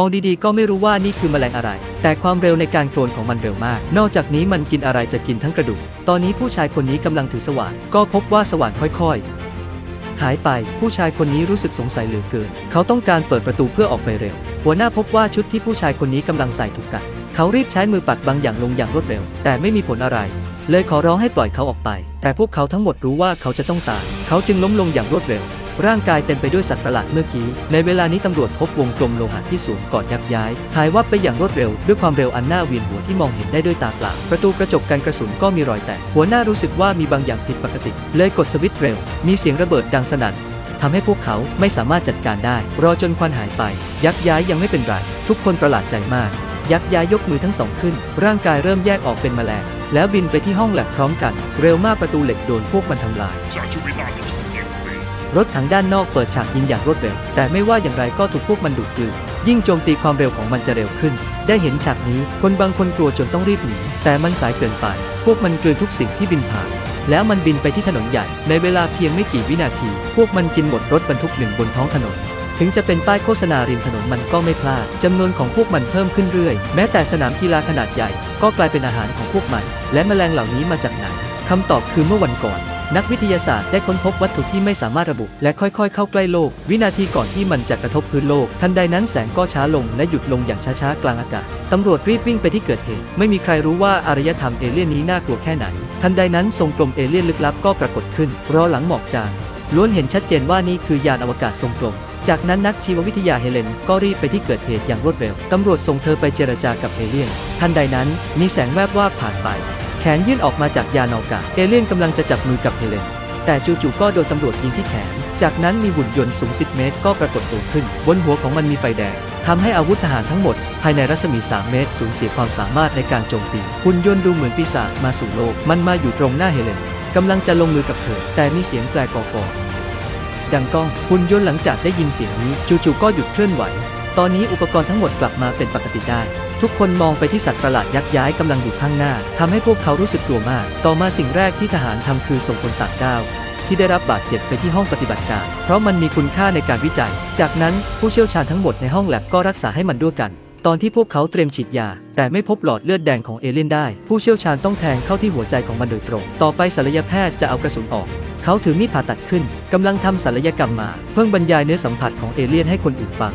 มองดีๆ ก็ไม่รู้ว่านี่คือแมลงอะไร แต่ความเร็วในการโคลนของมันเร็วมาก นอกจากนี้มันกินอะไรจะกินทั้งกระดูก ตอนนี้ผู้ชายคนนี้กำลังถือสว่าน ก็พบว่าสว่านค่อยๆ หายไป ผู้ชายคนนี้รู้สึกสงสัยเหลือเกิน เขาต้องการเปิดประตูเพื่อออกไปเร็ว หัวหน้าพบว่าชุดที่ผู้ชายคนนี้กำลังใส่ถูกกัด เขารีบใช้มือปัดบางอย่างลงอย่างรวดเร็ว แต่ไม่มีผลอะไร เลยขอร้องให้ปล่อยเขาออกไป แต่พวกเขาทั้งหมดรู้ว่าเขาจะต้องตาย เขาจึงล้มลงอย่างรวดเร็ว ร่างกายเต็มไปด้วยสัตว์ประหลาดเมื่อกี้ ในเวลานี้ตำรวจพบวงกลมโลหะที่สูงก่อนยักย้าย หายวับไปอย่างรวดเร็ว ด้วยความเร็วอันน่าเวียนหัวที่มองเห็นได้ด้วยตาเปล่า ประตูกระจกกันกระสุนก็มีรอยแตก หัวหน้ารู้สึกว่ามีบางอย่างผิดปกติ เลยกดสวิตช์เร็ว มีเสียงระเบิดดังสนั่นทำให้พวกเขาไม่สามารถจัดการได้ รอจนควันหายไป ยักย้ายยังไม่เป็นไร ทุกคนประหลาดใจมาก ยักย้ายยกมือทั้งสองขึ้น ร่างกายเริ่มแยกออกเป็นแมลง แล้วบินไปที่ห้องแลบพร้อมกัน เร็วมากประตูเหล็กโดนพวกมันทำลาย รถถังด้านนอกเปิดฉากยิงอย่างรวดเร็ว แต่ไม่ว่าอย่างไรก็ถูกพวกมันดูดกลืนยิ่งโจมตีความเร็วของมันจะเร็วขึ้น ได้เห็นฉากนี้คนบางคนกลัวจนต้องรีบหนีแต่มันสายเกินไป พวกมันกลืนทุกสิ่งที่บินผ่าน แล้วมันบินไปที่ถนนใหญ่ ในเวลาเพียงไม่กี่วินาที พวกมันกินหมดรถบรรทุกหนึ่งบนท้องถนน ถึงจะเป็นป้ายโฆษณาริมถนนมันก็ไม่พลาดจำนวนของพวกมันเพิ่มขึ้นเรื่อย แม้แต่สนามกีฬาขนาดใหญ่ ก็กลายเป็นอาหารของพวกมัน และแมลงเหล่านี้มาจากไหนคำตอบคือเมื่อวันก่อน นักวิทยาศาสตร์ได้ค้นพบวัตถุที่ไม่สามารถระบุ และค่อยๆ เข้าใกล้โลก วินาทีก่อนที่มันจะกระทบพื้นโลก ทันใดนั้นแสงก็ช้าลงและหยุดลงอย่างช้าๆ กลางอากาศ ตำรวจรีบวิ่งไปที่เกิดเหตุ ไม่มีใครรู้ว่าอารยธรรมเอเลี่ยนนี้น่ากลัวแค่ไหน ทันใดนั้นทรงกลมเอเลี่ยนลึกลับก็ปรากฏขึ้น รอหลังหมอกจาง ล้วนเห็นชัดเจนว่านี่คือยานอวกาศทรงกลมจากนั้นนักชีววิทยาเฮเลนก็รีบไปที่เกิดเหตุอย่างรวดเร็ว ตำรวจส่งเธอไปเจรจากับเอเลี่ยน ทันใดนั้นมีแสงแวบวาบผ่านไป แขนยื่นออกมาจากยานอวกาเอเลี่ยนกำลังจะจับมือกับเฮเลน แต่จู่ๆก็โดนตำรวจยิงที่แขน จากนั้นมีหุ่นยนต์สูง 10 เมตร ก็ปรากฏตัวขึ้น บนหัวของมันมีไฟแดงทำให้อาวุธทหารทั้งหมด ภายในรัศมี 3 เมตร สูญเสียความสามารถในการโจมตีหุ่นยนต์ดูเหมือนปีศาจมาสู่โลก มันมาอยู่ตรงหน้าเฮเลนกำลังจะลงมือกับเธอ แต่มีเสียงแปลกอกๆดังก้องหุ่นยนต์หลังจากได้ยินเสียงนี้จู่ๆก็หยุดเคลื่อนไหว ตอนนี้อุปกรณ์ทั้งหมดกลับมาเป็นปกติได้ ทุกคนมองไปที่สัตว์ประหลาดยักษ์ย้ายกำลังอยู่ข้างหน้าทำให้พวกเขารู้สึกกลัวมาก ต่อมาสิ่งแรกที่ทหารทำคือส่งคนต่างด้าวที่ได้รับบาดเจ็บไปที่ห้องปฏิบัติการ เพราะมันมีคุณค่าในการวิจัย จากนั้นผู้เชี่ยวชาญทั้งหมดในห้องแลบก็รักษาให้มันด้วยกัน ตอนที่พวกเขาเตรียมฉีดยา แต่ไม่พบหลอดเลือดแดงของเอเลี่ยนได้ ผู้เชี่ยวชาญต้องแทงเข้าที่หัวใจของมันโดยตรง ต่อไปศัลยแพทย์จะเอากระสุนออก เขาถือมีดผ่าตัดขึ้นกำลังทำศัลยกรรมมา เพื่อบรรยายเนื้อสัมผัสของเอเลี่ยนให้คนอื่นฟัง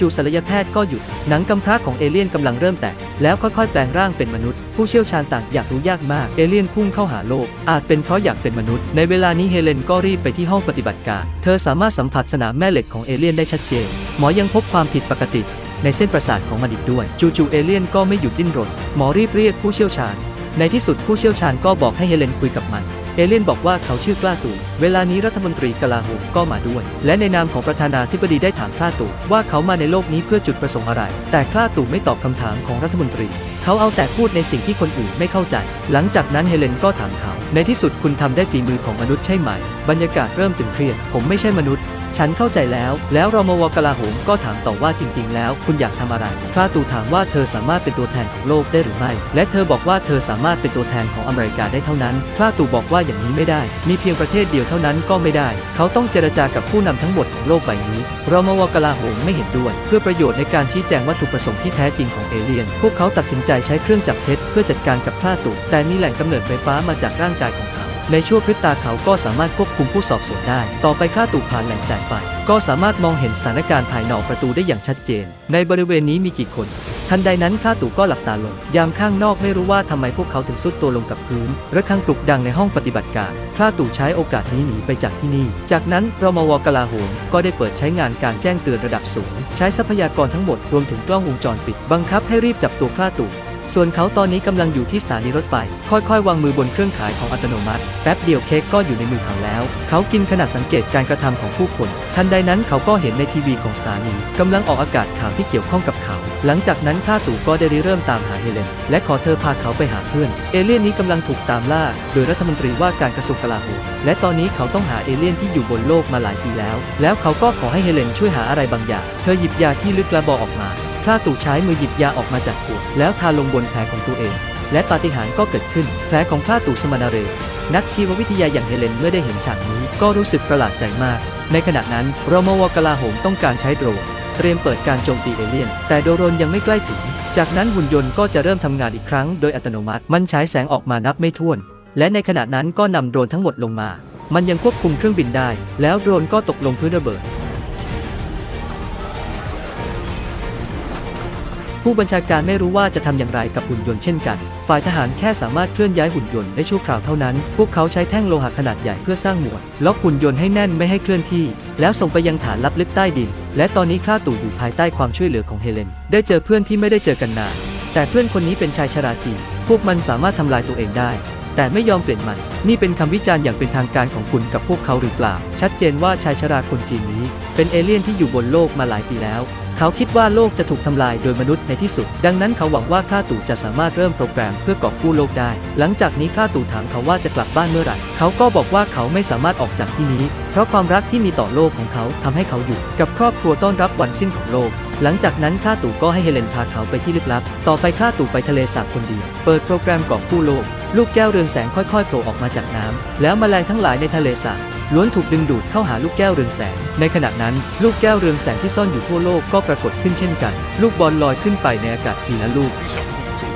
จู่ๆศัลยแพทย์ก็หยุด หนังกำพร้าของเอเลี่ยนกำลังเริ่มแตก แล้วค่อยๆ แปลงร่างเป็นมนุษย์ ผู้เชี่ยวชาญต่างอยากรู้ยากมาก เอเลี่ยนพุ่งเข้าหาโลก อาจเป็นเพราะอยากเป็นมนุษย์ ในเวลานี้เฮเลนก็รีบไปที่ห้องปฏิบัติการ เธอสามารถสัมผัสสนามแม่เหล็กของเอเลี่ยนได้ชัดเจน หมอยังพบความผิดปกติ ในเส้นประสาทของมันอีกด้วย จู่ๆเอเลี่ยนก็ไม่หยุดดิ้นรน หมอรีบเรียกผู้เชี่ยวชาญ ในที่สุดผู้เชี่ยวชาญก็บอกให้เฮเลนคุยกับมัน เอเลียนบอกว่าเขาชื่อกล้าตู่เวลานี้รัฐมนตรีกลาโหมก็มาด้วย และในนามของประธานาธิบดีได้ถามกล้าตู่ว่าเขามาในโลกนี้เพื่อจุดประสงค์อะไร แต่กล้าตู่ไม่ตอบคำถามของรัฐมนตรี เขาเอาแต่พูดในสิ่งที่คนอื่นไม่เข้าใจ หลังจากนั้นเฮเลนก็ถามเขา ในที่สุดคุณทำได้ฝีมือของมนุษย์ใช่ไหม บรรยากาศเริ่มตึงเครียด ผมไม่ใช่มนุษย์ ฉันเข้าใจแล้ว แล้วรมวกลาโหมก็ถามต่อว่าจริง ๆ แล้ว คุณอยากทำอะไร พระตูถามว่าเธอสามารถเป็นตัวแทนของโลกได้หรือไม่ และเธอบอกว่าเธอสามารถเป็นตัวแทนของอเมริกาได้เท่านั้น พระตูบอกว่าอย่างนี้ไม่ได้ มีเพียงประเทศเดียวเท่านั้นก็ไม่ได้ เขาต้องเจรจากับผู้นำทั้งหมดของโลกใบนี้รมวกลาโหมไม่เห็นด้วย เพื่อประโยชน์ในการชี้แจงวัตถุประสงค์ที่แท้จริงของเอเลียน พวกเขาตัดสินใจใช้เครื่องจับเท็จเพื่อจัดการกับพระตูแต่มีแหล่งกำเนิดไฟฟ้ามาจากร่างกายของเขา ในชั่วพริบตาเขาก็สามารถควบคุมผู้สอบสวนได้ ต่อไปค่าตู่ผ่านแหล่งจ่ายไฟก็สามารถมองเห็นสถานการณ์ภายนอกประตูได้อย่างชัดเจน ในบริเวณนี้มีกี่คน ทันใดนั้นข้าตู่ก็หลับตาลง ยามข้างนอกไม่รู้ว่าทำไมพวกเขาถึงซุดตัวลงกับพื้นระฆังปลุกดังในห้องปฏิบัติการข้าตู่ใช้โอกาสนี้หนีไปจากที่นี่ จากนั้นรมวกลาโหมก็ได้เปิดใช้งานการแจ้งเตือนระดับสูง ใช้ทรัพยากรทั้งหมดรวมถึงกล้องวงจรปิด บังคับให้รีบจับตัวข้าตู่ ส่วนเขาตอนนี้กำลังอยู่ที่สถานีรถไฟ ค่อยๆ วางมือบนเครื่องขายของอัตโนมัติ แป๊บเดียวเค้กก็อยู่ในมือเขาแล้ว เขากินขณะสังเกตการกระทำของผู้คน ทันใดนั้นเขาก็เห็นในทีวีของสถานีกำลังออกอากาศข่าวที่เกี่ยวข้องกับเขา หลังจากนั้นข้าตู่ก็ได้ริเริ่มตามหาเฮเลน และขอเธอพาเขาไปหาเพื่อน เอเลี่ยนนี้กำลังถูกตามล่า โดยรัฐมนตรีว่าการกระทรวงกลาโหม และตอนนี้เขาต้องหาเอเลี่ยนที่อยู่บนโลกมาหลายปีแล้ว แล้วเขาก็ขอให้เฮเลนช่วยหาอะไรบางอย่าง เธอหยิบยาที่ลึกละบอออกมา พระตู่ใช้มือหยิบยาออกมาจากขวดแล้วทาลงบนแผลของตัวเอง และปาฏิหาริย์ก็เกิดขึ้น แผลของพระตู่สมานาเร นักชีววิทยาอย่างเฮเลนเมื่อได้เห็นฉากนี้ก็รู้สึกประหลาดใจมาก ในขณะนั้นรมวกลาโหมต้องการใช้โดรนเตรียมเปิดการโจมตีเอเลี่ยน แต่โดรนยังไม่ใกล้ถึง จากนั้นหุ่นยนต์ก็จะเริ่มทำงานอีกครั้งโดยอัตโนมัติ มันฉายแสงออกมานับไม่ถ้วน และในขณะนั้นก็นำโดรนทั้งหมดลงมา มันยังควบคุมเครื่องบินได้ แล้วโดรนก็ตกลงพื้นระเบิด ผู้บัญชาการไม่รู้ว่าจะทำอย่างไรกับหุ่นยนต์เช่นกัน ฝ่ายทหารแค่สามารถเคลื่อนย้ายหุ่นยนต์ได้ชั่วคราวเท่านั้น พวกเขาใช้แท่งโลหะขนาดใหญ่เพื่อสร้างหมวดล็อกหุ่นยนต์ให้แน่นไม่ให้เคลื่อนที่ แล้วส่งไปยังฐานลับลึกใต้ดิน และตอนนี้ข้าตู่อยู่ภายใต้ความช่วยเหลือของเฮเลน ได้เจอเพื่อนที่ไม่ได้เจอกันนาน แต่เพื่อนคนนี้เป็นชายชราจี พวกมันสามารถทำลายตัวเองได้ แต่ไม่ยอมเปลี่ยนมัน นี่เป็นคำวิจารณ์อย่างเป็นทางการของคุณกับพวกเขาหรือเปล่า ชัดเจนว่าชายชราคนจีนนี้ เป็นเอเลี่ยนที่อยู่บนโลกมาหลายปีแล้ว เขาคิดว่าโลกจะถูกทำลายโดยมนุษย์ในที่สุด ดังนั้นเขาหวังว่าข้าตู่จะสามารถเริ่มโปรแกรมเพื่อกอบกู้โลกได้ หลังจากนี้ข้าตู่ถามเขาว่าจะกลับบ้านเมื่อไหร่ เขาก็บอกว่าเขาไม่สามารถออกจากที่นี้ เพราะความรักที่มีต่อโลกของเขาทำให้เขาอยู่ กับครอบครัวต้อนรับวันสิ้นของโลกหลังจากนั้นข้าตู่ก็ให้เฮเลนพาเขาไปที่ลึกลับ ต่อไปข้าตู่ไปทะเลสาบคนเดียว เปิดโปรแกรมกอบกู้โลก ลูกแก้วเรืองแสงค่อยๆโผล่ออกมาจากน้ำแล้วแมลงทั้งหลายในทะเลสาบล้วนถูกดึงดูดเข้าหาลูกแก้วเรืองแสง ในขณะนั้น ลูกแก้วเรืองแสงที่ซ่อนอยู่ทั่วโลกก็ปรากฏขึ้นเช่นกัน ลูกบอลลอยขึ้นไปในอากาศทีละลูกที่สองถูก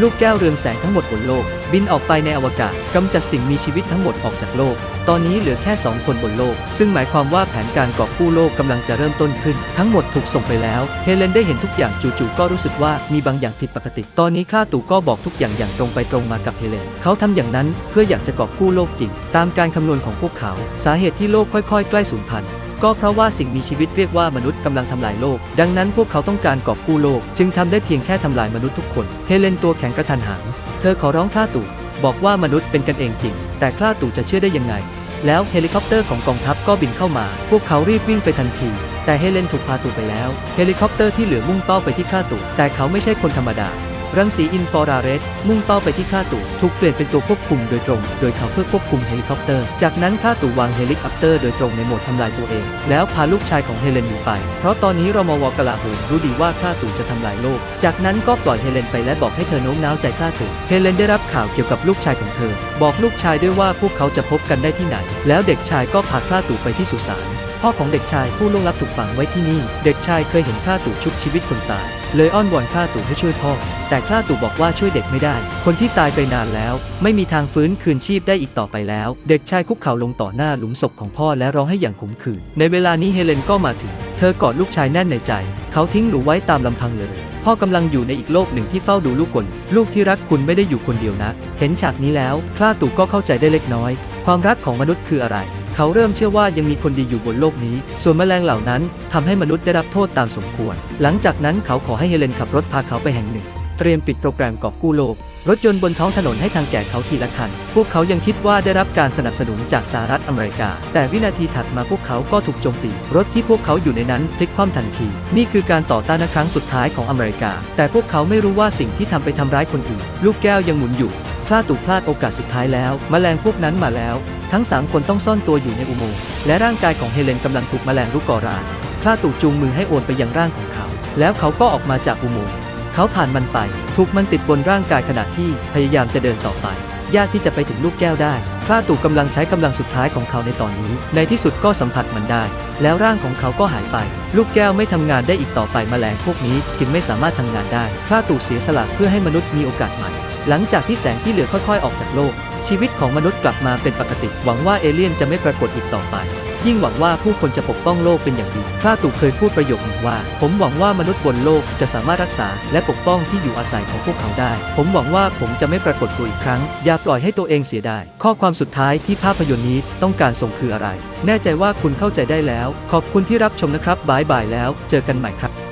ลูกแก้วเรืองแสงทั้งหมดบนโลก บินออกไปในอวกาศกำจัดสิ่งมีชีวิตทั้งหมดออกจากโลก ตอนนี้เหลือแค่ 2 คนบนโลก ซึ่งหมายความว่าแผนการกอบกู้โลกกำลังจะเริ่มต้นขึ้น ทั้งหมดถูกส่งไปแล้ว เฮเลนได้เห็นทุกอย่างจู่ๆก็รู้สึกว่ามีบางอย่างผิดปกติ ตอนนี้ข้าตู่ก็บอกทุกอย่างอย่างตรงไปตรงมากับเฮเลน เขาทำอย่างนั้นเพื่ออยากจะกอบกู้โลกจริง ตามการคำนวณของพวกเขา สาเหตุที่โลกค่อยๆ ใกล้สูญพันธุ์ก็เพราะว่าสิ่งมีชีวิตเรียกว่ามนุษย์กำลังทำลายโลก ดังนั้นพวกเขาต้องการกอบกู้โลก จึงทำได้เพียงแค่ทำลายมนุษย์ทุกคน เฮเลนตัวแข็งกระทันหัน เธอขอร้องคล้าตู่บอกว่ามนุษย์เป็นกันเองจริง แต่คล้าตู่จะเชื่อได้ยังไง แล้วเฮลิคอปเตอร์ของกองทัพก็บินเข้ามา พวกเขารีบวิ่งไปทันที แต่เฮเลนถูกพาตัวไปแล้ว เฮลิคอปเตอร์ที่เหลือมุ่งเป้าไปที่ฆ่าตู่แต่เขาไม่ใช่คนธรรมดา รังสีอินฟราเรดมุ่งเป้าไปที่ข้าตู่ถูกเปลี่ยนเป็นตัวควบคุมโดยตรง โดยเขาเพื่อควบคุมเฮลิคอปเตอร์ จากนั้นข้าตู่วางเฮลิคอปเตอร์โดยตรงในโหมดทำลายตัวเอง แล้วพาลูกชายของเฮเลนหนีไป เพราะตอนนี้รมวกลาหมรู้ดีว่าข้าตู่จะทำลายโลก จากนั้นก็ปล่อยเฮเลนไปและบอกให้เธอโน้มน้าวใจข้าตู่เฮเลนได้รับข่าวเกี่ยวกับลูกชายของเธอ บอกลูกชายด้วยว่าพวกเขาจะพบกันได้ที่ไหน แล้วเด็กชายก็พาข้าตู่ไปที่สุสาน พ่อของเด็กชายผู้ล่วงลับถูกฝังไว้ที่นี่ เด็กชายเคยเห็นข้าตู่ชุบชีวิตคนตาย เลยอ้อนวอนข้าตู่ให้ช่วยพ่อ แต่ข้าตู่บอกว่าช่วยเด็กไม่ได้ คนที่ตายไปนานแล้ว ไม่มีทางฟื้นคืนชีพได้อีกต่อไปแล้ว เด็กชายคุกเข่าลงต่อหน้าหลุมศพของพ่อและร้องให้อย่างขมขื่น ในเวลานี้เฮเลนก็มาถึง เธอกอดลูกชายแน่นในใจ เขาทิ้งหนูไว้ตามลำพังเลยพ่อกำลังอยู่ในอีกโลกหนึ่งที่เฝ้าดูลูกกลลูกที่รักคุณไม่ได้อยู่คนเดียวนะ เห็นฉากนี้แล้วคล้าตู่ก็เข้าใจได้เล็กน้อย ความรักของมนุษย์คืออะไร เขาเริ่มเชื่อว่ายังมีคนดีอยู่บนโลกนี้ ส่วนแมลงเหล่านั้นทำให้มนุษย์ได้รับโทษตามสมควร หลังจากนั้นเขาขอให้เฮเลนขับรถพาเขาไปแห่งหนึ่ง เตรียมปิดโปรแกรมกอบกู้โลก รถยนต์บนท้องถนนให้ทางแก่เขาทีละคัน พวกเขายังคิดว่าได้รับการสนับสนุนจากสหรัฐอเมริกา แต่วินาทีถัดมาพวกเขาก็ถูกโจมตี รถที่พวกเขาอยู่ในนั้นพลิกคว่ำทันที นี่คือการต่อต้านครั้งสุดท้ายของอเมริกา แต่พวกเขาไม่รู้ว่าสิ่งที่ทำไปทำร้ายคนอื่น ลูกแก้วยังหมุนอยู่ พลาดตู่พลาดโอกาสสุดท้ายแล้วแมลงพวกนั้นมาแล้ว ทั้งสามคนต้องซ่อนตัวอยู่ในอุโมงค์และร่างกายของเฮเลนกำลังถูกแมลงรุกก่อรานพลาดตู่จูงมือให้โอนไปยังร่างของเขา แล้วเขาก็ออกมาจากอุโมงค์เขาผ่านมันไป ถูกมันติดบนร่างกายขณะที่พยายามจะเดินต่อไปยากที่จะไปถึงลูกแก้วได้พลาดตู่กำลังใช้กำลังสุดท้ายของเขาในตอนนี้ ในที่สุดก็สัมผัสมันได้ แล้วร่างของเขาก็หายไป ลูกแก้วไม่ทำงานได้อีกต่อไปแมลงพวกนี้ จึงไม่สามารถทำงานได้พลาดตู่เสียสละเพื่อให้มนุษย์มีโอกาสใหม่ หลังจากที่แสงที่เหลือค่อยๆ ออกจากโลก ชีวิตของมนุษย์กลับมาเป็นปกติ หวังว่าเอเลี่ยนจะไม่ปรากฏอีกต่อไป ยิ่งหวังว่าผู้คนจะปกป้องโลกเป็นอย่างดีพระตู่เคยพูดประโยคหนึ่งว่า ผมหวังว่ามนุษย์บนโลกจะสามารถรักษาและปกป้องที่อยู่อาศัยของพวกเขาได้ ผมหวังว่าผมจะไม่ปรากฏตัวอีกครั้ง อย่าปล่อยให้ตัวเองเสียดาย ข้อความสุดท้ายที่ภาพยนตร์นี้ต้องการส่งคืออะไร แน่ใจว่าคุณเข้าใจได้แล้ว ขอบคุณที่รับชมนะครับบายบายแล้ว เจอกันใหม่ครับ